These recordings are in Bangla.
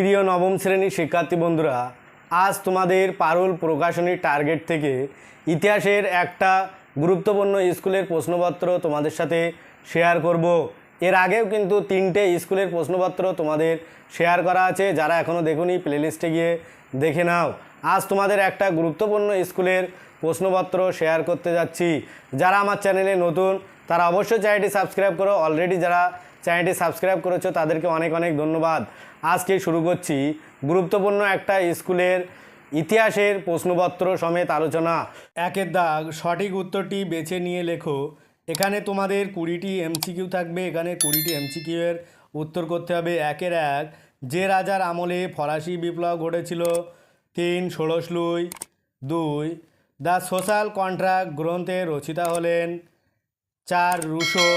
প্রিয় নবম শ্রেণির শিক্ষার্থী বন্ধুরা, আজ তোমাদের পারুল প্রকাশনীর টার্গেট থেকে ইতিহাসের একটা গুরুত্বপূর্ণ স্কুলের প্রশ্নপত্র তোমাদের সাথে শেয়ার করব। এর আগেও কিন্তু তিনটে স্কুলের প্রশ্নপত্র তোমাদের শেয়ার করা আছে, যারা এখনও দেখুনি প্লেলিস্টে গিয়ে দেখে নাও। আজ তোমাদের একটা গুরুত্বপূর্ণ স্কুলের প্রশ্নপত্র শেয়ার করতে যাচ্ছি। যারা আমার চ্যানেলে নতুন, তারা অবশ্যই চ্যানেলটি সাবস্ক্রাইব করো। অলরেডি যারা চ্যানেলটি সাবস্ক্রাইব করেছ, তাদেরকে অনেক অনেক ধন্যবাদ। আজকে শুরু করছি গুরুত্বপূর্ণ একটা স্কুলের ইতিহাসের প্রশ্নপত্র সমেত আলোচনা। একের দাগ, সঠিক উত্তরটি বেছে নিয়ে লেখো। এখানে তোমাদের কুড়িটি এমসিকিউ থাকবে, এখানে কুড়িটি এমসিকিউ এর উত্তর করতে হবে। একের এক, যে রাজার আমলে ফরাসি বিপ্লব ঘটেছিল, তিন ষোড়শলুই দুই, দ্য সোশ্যাল কন্ট্রাক্ট গ্রন্থে রচিতা হলেন, চার, রুশো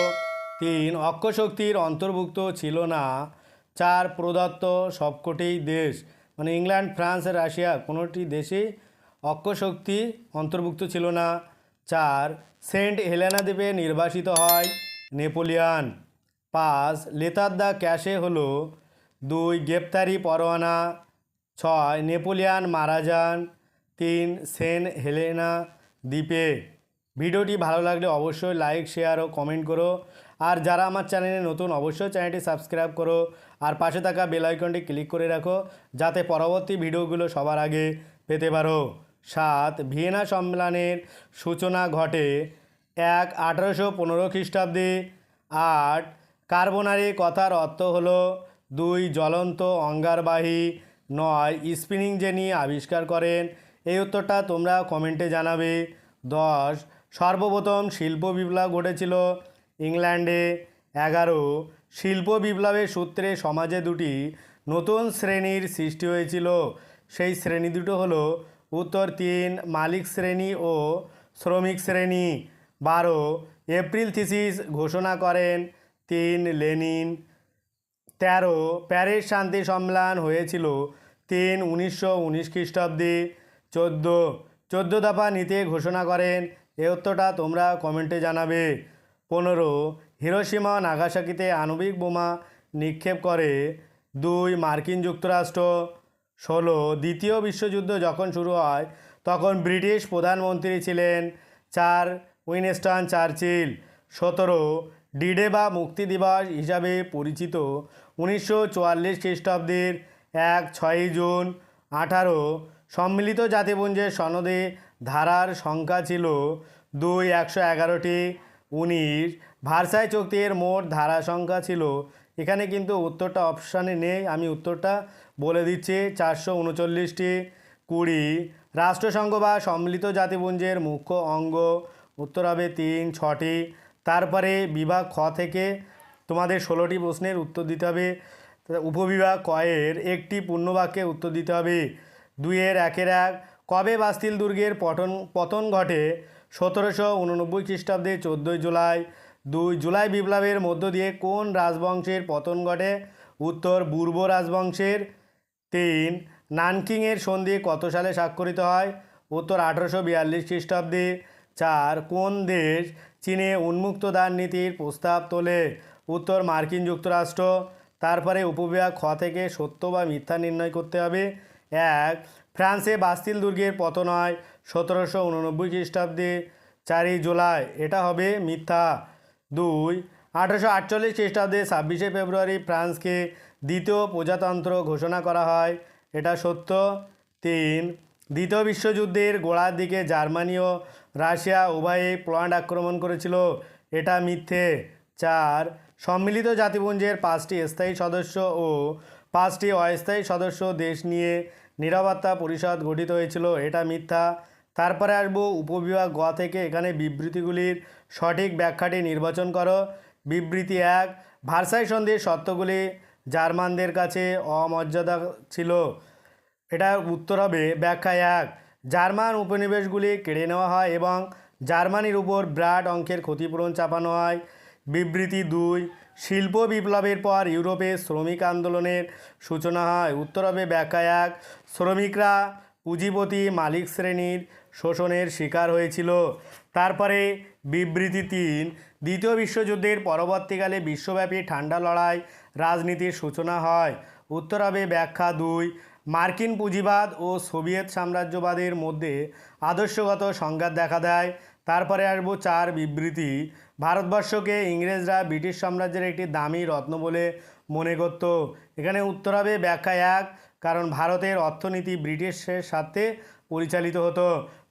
তিন অক্ষশক্তির অন্তর্ভুক্ত ছিল না। চার প্রদত্ত সবকটি দেশ মানে ইংল্যান্ড, ফ্রান্স রাশিয়া, কোনোটি দেশেই অক্ষশক্তি অন্তর্ভুক্ত ছিল না। চার, সেন্ট হেলেনা দ্বীপে নির্বাসিত হয় নেপোলিয়ান। পাঁচ লেতার দ্য ক্যাশে হলো। দুই, গ্রেপ্তারি পরোয়ানা। ছয়, নেপোলিয়ান মারা যান। তিন, সেন্ট হেলেনা দ্বীপে। ভিডিওটি ভালো লাগলে অবশ্যই লাইক, শেয়ার ও কমেন্ট করো। আর যারা আমার চ্যানেলে নতুন, অবশ্যই চ্যানেলটি সাবস্ক্রাইব করো আর পাশে থাকা বেল আইকনটি ক্লিক করে রাখো যাতে পরবর্তী ভিডিওগুলো সবার আগে পেতে পারো। সাত, ভিয়েনা সম্মেলনের সূচনা ঘটে এক আঠারোশো পনেরো খ্রিস্টাব্দে। আট, কার্বনারি কথার অর্থ হলো দুই জ্বলন্ত অঙ্গারবাহী। নয়, স্পিনিং জেনি আবিষ্কার করেন। এই উত্তরটা তোমরা কমেন্টে জানাবে। দশ, সর্বপ্রথম শিল্প বিপ্লব ঘটেছিল ইংল্যান্ডে এগারো, শিল্প বিপ্লবের সূত্রে সমাজে দুটি নতুন শ্রেণির সৃষ্টি হয়েছিল। সেই শ্রেণি দুটো হলো উত্তর তিন, মালিক শ্রেণি ও শ্রমিক শ্রেণি। বারো, এপ্রিল থিসিস ঘোষণা করেন। তিন, লেনিন। তেরো, প্যারিস শান্তি সম্মেলন হয়েছিল। তিন, উনিশশো উনিশ খ্রিস্টাব্দে। চোদ্দ চোদ্দ দফা নীতি ঘোষণা করেন। এ উত্তরটা তোমরা কমেন্টে জানাবে। পনেরো হিরোসীমা নাগাসাকিতে আণবিক বোমা নিক্ষেপ করে। দুই, মার্কিন যুক্তরাষ্ট্র। ষোলো, দ্বিতীয় বিশ্বযুদ্ধ যখন শুরু হয়, তখন ব্রিটিশ প্রধানমন্ত্রী ছিলেন চার উইনস্টন চার্চিল। সতেরো ডিডে বা মুক্তি দিবস হিসাবে পরিচিত উনিশশো চুয়াল্লিশ খ্রিস্টাব্দের এক ছয়ই জুন। আঠারো, সম্মিলিত জাতিপুঞ্জের সনদে ধারার সংখ্যা ছিল দুই, একশো এগারোটি। উনিশ, ভারসাই চুক্তির মোট ধারা সংখ্যা ছিল। এখানে কিন্তু উত্তরটা অপশানে নেই, আমি উত্তরটা বলে দিচ্ছি, চারশো উনচল্লিশটি কুড়ি। রাষ্ট্রসংঘ বা সম্মিলিত জাতিপুঞ্জের মুখ্য অঙ্গ, উত্তর হবে তিন, ছটি। তারপরে বিভাগ খ থেকে তোমাদের ষোলোটি প্রশ্নের উত্তর দিতে হবে। উপবিভাগ কয়ের একটি পূর্ণবাক্যে উত্তর দিতে হবে। দুইয়ের একের এক, কবে বাস্তিল দুর্গের পতন পতন ঘটে? সতেরোশো উননব্বই খ্রিস্টাব্দে চোদ্দোই জুলাই, দুই জুলাই বিপ্লবের মধ্য দিয়ে কোন রাজবংশের পতন ঘটে? উত্তর পূর্ব রাজবংশের। তিন, নানকিংয়ের সন্ধি কত সালে স্বাক্ষরিত হয়? উত্তর আঠারোশো বিয়াল্লিশ খ্রিস্টাব্দে। চার, কোন দেশ চীনে উন্মুক্ত দান নীতির প্রস্তাব তোলে? উত্তর মার্কিন যুক্তরাষ্ট্র। তারপরে উপবিভাগ খ থেকে সত্য বা মিথ্যা নির্ণয় করতে হবে। এক, ফ্রান্সে বাস্তিল দুর্গের পতন হয় সতেরোশো উননব্বই খ্রিস্টাব্দে চারই জুলাই। এটা হবে মিথ্যা। দুই, আঠারোশো আটচল্লিশ খ্রিস্টাব্দে ছাব্বিশে ফেব্রুয়ারি ফ্রান্সকে দ্বিতীয় প্রজাতন্ত্র ঘোষণা করা হয়। এটা সত্য। তিন, দ্বিতীয় বিশ্বযুদ্ধের গোড়ার দিকে জার্মানি ও রাশিয়া উভয়ে পোল্যান্ড আক্রমণ করেছিল। এটা মিথ্যে। চার, সম্মিলিত জাতিপুঞ্জের পাঁচটি স্থায়ী সদস্য ও পাঁচটি অস্থায়ী সদস্য দেশ নিয়ে নিরাপত্তা পরিষদ গঠিত হয়েছিল, এটা মিথ্যা। তারপরে আসব উপবিভাগ গ থেকে, এখানে বিবৃতিগুলির সঠিক ব্যাখ্যাটি নির্বাচন করো। বিবৃতি এক, ভারসাই সন্ধির সত্যগুলি জার্মানদের কাছে অমর্যাদা ছিল। এটার উত্তর হবে ব্যাখ্যা এক, জার্মান উপনিবেশগুলি কেড়ে নেওয়া হয় এবং জার্মানির উপর বিরাট অঙ্কের ক্ষতিপূরণ চাপানো হয়। বিবৃতি দুই শিল্প বিপ্লবের পর ইউরোপে শ্রমিক আন্দোলনের সূচনা হয়। উত্তর হবে ব্যাখ্যা এক শ্রমিকরা পুঁজিপতি মালিক শ্রেণির শোষণের শিকার হয়েছিল। তারপরে বিবৃতি তিন, দ্বিতীয় বিশ্বযুদ্ধের পরবর্তীকালে বিশ্বব্যাপী ঠান্ডা লড়াই রাজনীতির সূচনা হয়। উত্তর হবে ব্যাখ্যা দুই, মার্কিন পুঁজিবাদ ও সোভিয়েত সাম্রাজ্যবাদের মধ্যে আদর্শগত সংঘাত দেখা দেয়। তারপরে আসব চার বিবৃতি। ভারতবর্ষকে ইংরেজরা ব্রিটিশ সাম্রাজ্যের একটি দামি রত্ন বলে মনে করত। এখানে উত্তর হবে ব্যাখ্যা এক, কারণ ভারতের অর্থনীতি ব্রিটিশের সাথে পরিচালিত হতো।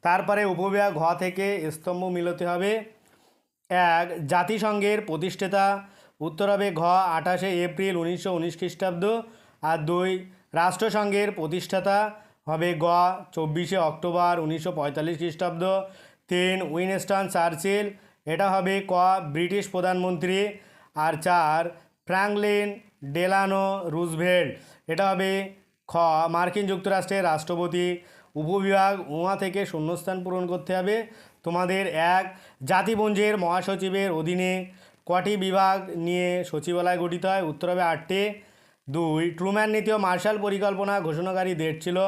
তারপরে উপবিভাগ ঘ থেকে স্তম্ভ মিলতে হবে এক, জাতিসংঘের প্রতিষ্ঠাতা। উত্তর হবে ঘ, আঠাশে এপ্রিল উনিশশো উনিশ খ্রিস্টাব্দ। আর দুই, রাষ্ট্রসংঘের প্রতিষ্ঠাতা হবে গ, চব্বিশে অক্টোবর উনিশশো পঁয়তাল্লিশ খ্রিস্টাব্দ। তিন উইনস্টন চার্চিল, এটা হবে ক ব্রিটিশ প্রধানমন্ত্রী, আর চার ফ্র্যাঙ্কলিন ডেলানো রুজভেল্ট, এটা হবে খ মার্কিন যুক্তরাষ্ট্রের রাষ্ট্রপতি। উপবিভাগ উমা থেকে শূন্যস্থান পূরণ করতে হবে। তোমাদের এক জাতিপুঞ্জের মহাসচিবের অধীনে কটি বিভাগ নিয়ে সচিবালয় গঠিত হয়? উত্তর হবে আটটি। দুই, ট্রুম্যান নীতি ও মার্শাল পরিকল্পনা ঘোষণাকারী দেশ ছিল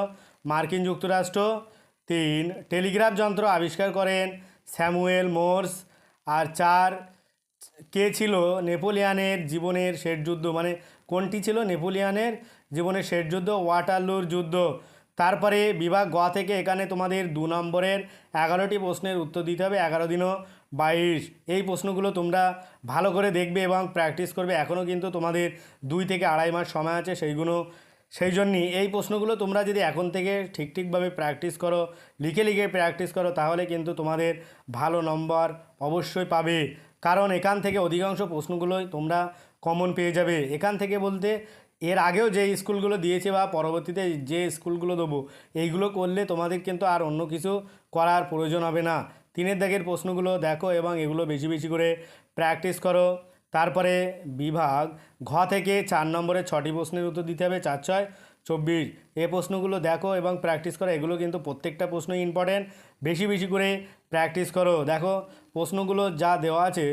মার্কিন যুক্তরাষ্ট্র। তিন টেলিগ্রাফ যন্ত্র আবিষ্কার করেন স্যামুয়েল মোর্স। আর চার, কে ছিল নেপোলিয়ানের জীবনের শেষ যুদ্ধ? মানে কোনটি ছিল নেপোলিয়ানের জীবনের শেষ যুদ্ধ? ওয়াটারলুর যুদ্ধ। তারপরে বিভাগ গ থেকে এখানে তোমাদের দু নম্বরের এগারোটি প্রশ্নের উত্তর দিতে হবে। এগারো দিনও বাইশ। এই প্রশ্নগুলো তোমরা ভালো করে দেখবে এবং প্র্যাকটিস করবে। এখনও কিন্তু তোমাদের দুই থেকে আড়াই মাস সময় আছে। সেইগুলো সেই জন্যই এই প্রশ্নগুলো তোমরা যদি এখন থেকে ঠিক ঠিকভাবে প্র্যাকটিস করো, লিখে লিখে প্র্যাকটিস করো, তাহলে কিন্তু তোমাদের ভালো নম্বর অবশ্যই পাবে। কারণ এখান থেকে অধিকাংশ প্রশ্নগুলোই তোমরা কমন পেয়ে যাবে। এখান থেকে বলতে এর আগেও যে স্কুলগুলো দিয়েছে বা পরবর্তীতে যে স্কুলগুলো দেবো, এইগুলো করলে তোমাদের কিন্তু আর অন্য কিছু করার প্রয়োজন হবে না। তিনের দাগের প্রশ্নগুলো দেখো এবং এগুলো বেশি বেশি করে প্র্যাকটিস করো। তারপরে বিভাগ ঘ থেকে চার নম্বরে ছটি প্রশ্নের উত্তর দিতে হবে, চার, ছয়, চব্বিশ। এ প্রশ্নগুলো দেখো এবং প্র্যাকটিস করো, এগুলো কিন্তু প্রত্যেকটা প্রশ্নই ইম্পর্টেন্ট বেশি বেশি করে প্র্যাকটিস করো। দেখো, প্রশ্নগুলো যা দেওয়া আছে,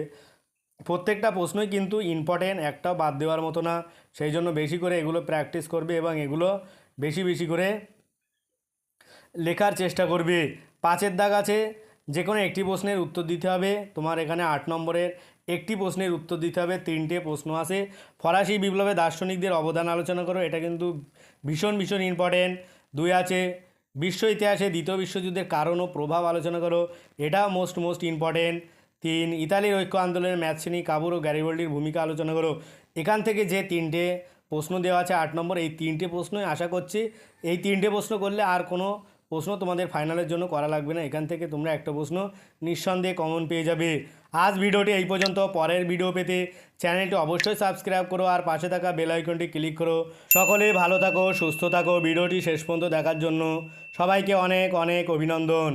প্রত্যেকটা প্রশ্নই কিন্তু ইম্পর্টেন্ট একটাও বাদ দেওয়ার মতো না। সেই জন্য বেশি করে এগুলো প্র্যাকটিস করবে এবং এগুলো বেশি বেশি করে লেখার চেষ্টা করবে। পাঁচের দাগ আছে যে কোনো একটি প্রশ্নের উত্তর দিতে হবে। তোমার এখানে আট নম্বরের একটি প্রশ্নের উত্তর দিতে হবে, তিনটে প্রশ্ন আছে। ফরাসি বিপ্লবে দার্শনিকদের অবদান আলোচনা করো, এটা কিন্তু ভীষণ ভীষণ ইম্পর্টেন্ট দুই আছে, বিশ্ব ইতিহাসে দ্বিতীয় বিশ্বযুদ্ধের কারণ ও প্রভাব আলোচনা করো এটাও মোস্ট মোস্ট ইম্পর্টেন্ট তিন, ইতালির ঐক্য আন্দোলনের ম্যাথসিনি, কাবুর ও গ্যারিবল্ডির ভূমিকা আলোচনা করো। এখান থেকে যে তিনটে প্রশ্ন দেওয়া আছে, আট নম্বর, এই তিনটে প্রশ্নই আশা করছি, এই তিনটে প্রশ্ন করলে আর কোনো প্রশ্ন তোমাদের ফাইনালের জন্য করা লাগবে না। এখান থেকে তোমরা একটা প্রশ্ন নিঃসন্দেহে কমন পেয়ে যাবে। আজ ভিডিওটি এই পর্যন্ত। পরের ভিডিও পেতে চ্যানেলটি অবশ্যই সাবস্ক্রাইব করো আর পাশে থাকা বেল আইকনটি ক্লিক করো। সকলে ভালো থাকো, সুস্থ থাকো। ভিডিওটি শেষ পর্যন্ত দেখার জন্য সবাইকে অনেক অনেক অভিনন্দন।